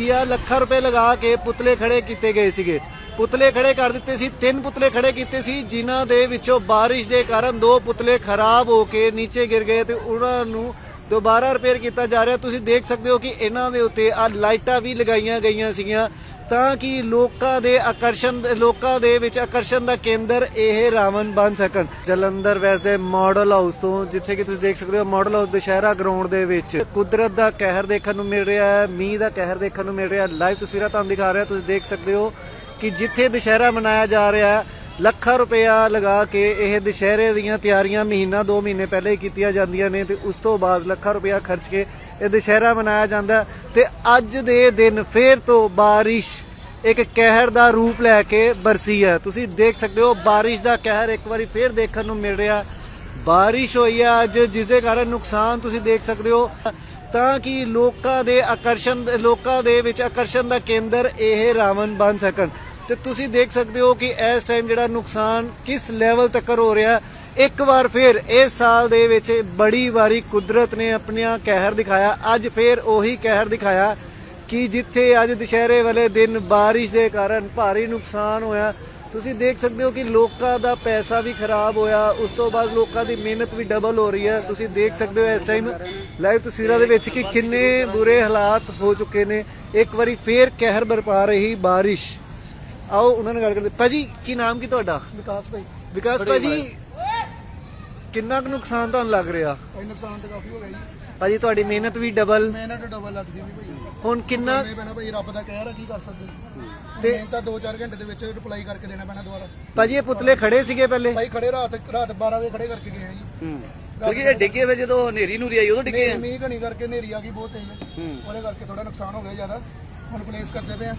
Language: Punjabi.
ਕਿ ਲੱਖਾਂ ਰੁਪਏ ਲਗਾ ਕੇ ਪੁਤਲੇ ਖੜੇ ਕੀਤੇ ਗਏ ਸੀਗੇ? ਪੁਤਲੇ ਖੜੇ ਕਰ ਦਿੱਤੇ ਸੀ, ਤਿੰਨ ਪੁਤਲੇ ਖੜੇ ਕੀਤੇ ਸੀ, ਜਿਨ੍ਹਾਂ ਦੇ ਵਿੱਚੋਂ ਬਾਰਿਸ਼ ਦੇ ਕਾਰਨ ਦੋ ਪੁਤਲੇ ਖਰਾਬ ਹੋ ਕੇ ਨੀਚੇ ਗਿਰ ਗਏ ਤੇ ਉਹਨਾਂ ਨੂੰ ਦੁਬਾਰਾ ਰਿਪੇਅਰ ਕੀਤਾ ਜਾ ਰਿਹਾ। ਤੁਸੀਂ ਦੇਖ ਸਕਦੇ ਹੋ ਕਿ ਇਹਨਾਂ ਦੇ ਉੱਤੇ ਆ ਲਾਈਟਾਂ ਵੀ ਲਗਾਈਆਂ ਗਈਆਂ ਸੀਗੀਆਂ। ਤਾਂ ਕਿ ਲੋਕਾਂ ਦੇ ਆਕਰਸ਼ਣ, ਲੋਕਾਂ ਦੇ ਵਿੱਚ ਆਕਰਸ਼ਣ ਦਾ ਕੇਂਦਰ ਇਹ ਰਾਵਣ ਬਣ ਸਕਣ। ਜਲੰਧਰ ਵੈਸ ਦੇ ਮਾਡਲ ਹਾਊਸ ਤੋਂ ਜਿੱਥੇ ਕਿ ਤੁਸੀਂ ਦੇਖ ਸਕਦੇ ਹੋ, ਮਾਡਲ ਹਾਊਸ ਦੁਸ਼ਹਿਰਾ ਗਰਾਊਂਡ ਦੇ ਵਿੱਚ ਕੁਦਰਤ ਦਾ ਕਹਿਰ ਦੇਖਣ ਨੂੰ ਮਿਲ ਰਿਹਾ ਹੈ, ਮੀਂਹ ਦਾ ਕਹਿਰ ਦੇਖਣ ਨੂੰ ਮਿਲ ਰਿਹਾ ਲਾਈਵ ਤਸਵੀਰਾਂ ਤੁਹਾਨੂੰ ਦਿਖਾ ਰਿਹਾ, ਤੁਸੀਂ ਦੇਖ ਸਕਦੇ ਹੋ ਕਿ ਜਿੱਥੇ ਦੁਸ਼ਹਿਰਾ ਮਨਾਇਆ ਜਾ ਰਿਹਾ ਹੈ, ਲੱਖਾਂ ਰੁਪਇਆ ਲਗਾ ਕੇ ਇਹ ਦੁਸ਼ਹਿਰੇ ਦੀਆਂ ਤਿਆਰੀਆਂ ਮਹੀਨਾ 2 ਮਹੀਨੇ ਪਹਿਲੇ ਹੀ ਕੀਤੀਆਂ ਜਾਂਦੀਆਂ ਨੇ ਤੇ ਉਸ ਤੋਂ ਬਾਅਦ ਲੱਖਾਂ ਰੁਪਇਆ ਖਰਚ ਕੇ ਇਹ ਦੁਸ਼ਹਿਰਾ ਮਨਾਇਆ ਜਾਂਦਾ ਹੈ ਤੇ ਅੱਜ ਦੇ ਦਿਨ ਫੇਰ ਤੋਂ ਬਾਰਿਸ਼ ਇੱਕ ਕਹਿਰ ਦਾ ਰੂਪ ਲੈ ਕੇ ਬਰਸੀ ਹੈ। ਤੁਸੀਂ ਦੇਖ ਸਕਦੇ ਹੋ, ਬਾਰਿਸ਼ ਦਾ ਕਹਿਰ ਇੱਕ ਵਾਰੀ ਫੇਰ ਦੇਖਣ ਨੂੰ ਮਿਲ ਰਿਹਾ। ਬਾਰਿਸ਼ ਹੋਈ ਹੈ ਅੱਜ, ਜਿਸ ਦੇ ਕਾਰਨ ਨੁਕਸਾਨ ਤੁਸੀਂ ਦੇਖ ਸਕਦੇ ਹੋ। ਤਾਂ ਕਿ ਲੋਕਾਂ ਦੇ ਆਕਰਸ਼ਣ, ਲੋਕਾਂ ਦੇ ਵਿੱਚ ਆਕਰਸ਼ਣ ਦਾ ਕੇਂਦਰ ਇਹ ਰਾਵਣ ਬਣ ਸਕਣ। ਤੇ ਤੁਸੀਂ ਦੇਖ ਸਕਦੇ ਹੋ ਕਿ ਇਸ ਟਾਈਮ ਜਿਹੜਾ ਨੁਕਸਾਨ ਕਿਸ ਲੈਵਲ ਤੱਕ ਹੋ ਰਿਹਾ ਇੱਕ ਵਾਰ ਫਿਰ ਇਸ ਸਾਲ ਦੇ ਵਿੱਚ ਬੜੀ ਵਾਰੀ ਕੁਦਰਤ ਨੇ ਆਪਣੀਆਂ ਕਹਿਰ ਦਿਖਾਇਆ। ਅੱਜ ਫਿਰ ਉਹੀ ਕਹਿਰ ਦਿਖਾਇਆ। ਕਿ ਜਿੱਥੇ ਅੱਜ ਦੁਸ਼ਹਿਰੇ ਵਾਲੇ ਦਿਨ ਬਾਰਿਸ਼ ਦੇ ਕਾਰਨ ਭਾਰੀ ਨੁਕਸਾਨ ਹੋਇਆ ਤੁਸੀਂ ਦੇਖ ਸਕਦੇ ਹੋ ਕਿ ਲੋਕਾਂ ਦਾ ਪੈਸਾ ਵੀ ਖਰਾਬ ਹੋਇਆ ਉਸ ਤੋਂ ਬਾਅਦ ਲੋਕਾਂ ਦੀ ਮਿਹਨਤ ਵੀ ਡਬਲ ਹੋ ਰਹੀ ਹੈ। ਤੁਸੀਂ ਦੇਖ ਸਕਦੇ ਹੋ ਇਸ ਟਾਈਮ ਲਾਈਵ ਤਸਵੀਰਾਂ ਦੇ ਵਿੱਚ ਕਿ ਕਿੰਨੇ ਬੁਰੇ ਹਾਲਾਤ ਹੋ ਚੁੱਕੇ ਨੇ। ਇੱਕ ਵਾਰੀ ਫੇਰ ਕਹਿਰ ਬਰਪਾ ਰਹੀ ਬਾਰਿਸ਼। ਆਓ ਉਹਨਾਂ ਨਾਲ ਗੱਲ ਕਰਦੇ। ਭਾਜੀ ਕੀ ਨਾਮ ਕੀ ਤੁਹਾਡਾ? ਵਿਕਾਸ ਭਾਈ। ਵਿਕਾਸ ਭਾਜੀ ਕਿੰਨਾ ਕੁ ਨੁਕਸਾਨ ਤੁਹਾਨੂੰ ਲੱਗ ਰਿਹਾ? ਭਾਈ ਨੁਕਸਾਨ ਤਾਂ ਕਾਫੀ ਹੋ ਗਿਆ ਜੀ। ਭਾਜੀ ਤੁਹਾਡੀ ਮਿਹਨਤ ਵੀ ਡਬਲ ਮਿਹਨਤ ਡਬਲ ਲੱਗਦੀ ਵੀ ਭਾਈ। ਹੁਣ ਕਿੰਨਾ ਨਹੀਂ ਪੈਣਾ ਭਾਈ ਰੱਬ ਦਾ ਕਹਿਰ ਆ ਕੀ ਕਰ ਸਕਦੇ? ਤੇ- ਤੇ ਤਾਂ 2-4 ਘੰਟੇ ਦੇ ਵਿੱਚ ਰਿਪਲਾਈ ਕਰਕੇ ਦੇਣਾ ਪੈਣਾ ਦੁਬਾਰਾ। ਭਾਜੀ ਇਹ ਪੁਤਲੇ ਖੜੇ ਸੀਗੇ ਪਹਿਲੇ? ਭਾਈ ਖੜੇ ਰਾਤ ਰਾਤ 12 ਵਜੇ ਖੜੇ ਕਰਕੇ ਗਏ ਆ ਜੀ। ਹੂੰ। ਕਿਉਂਕਿ ਇਹ ਡਿੱਗੇ ਵੇ ਜਦੋਂ ਹਨੇਰੀ ਨੂਰੀ ਆਈ ਉਦੋਂ ਡਿੱਗੇ ਨਹੀਂ ਆ ਮੀਂਹ ਘਣੀ ਕਰਕੇ ਹਨੇਰੀ ਆ ਗਈ ਬਹੁਤ ਤੇਜ਼। ਹੂੰ। ਉਹਦੇ ਕਰਕੇ ਥੋੜਾ ਨੁਕਸਾਨ ਹੋ ਗਿਆ ਜ਼ਿਆਦਾ। ਹੁਣ ਪਲੇਸ ਕਰਦੇ ਪਏ ਆ।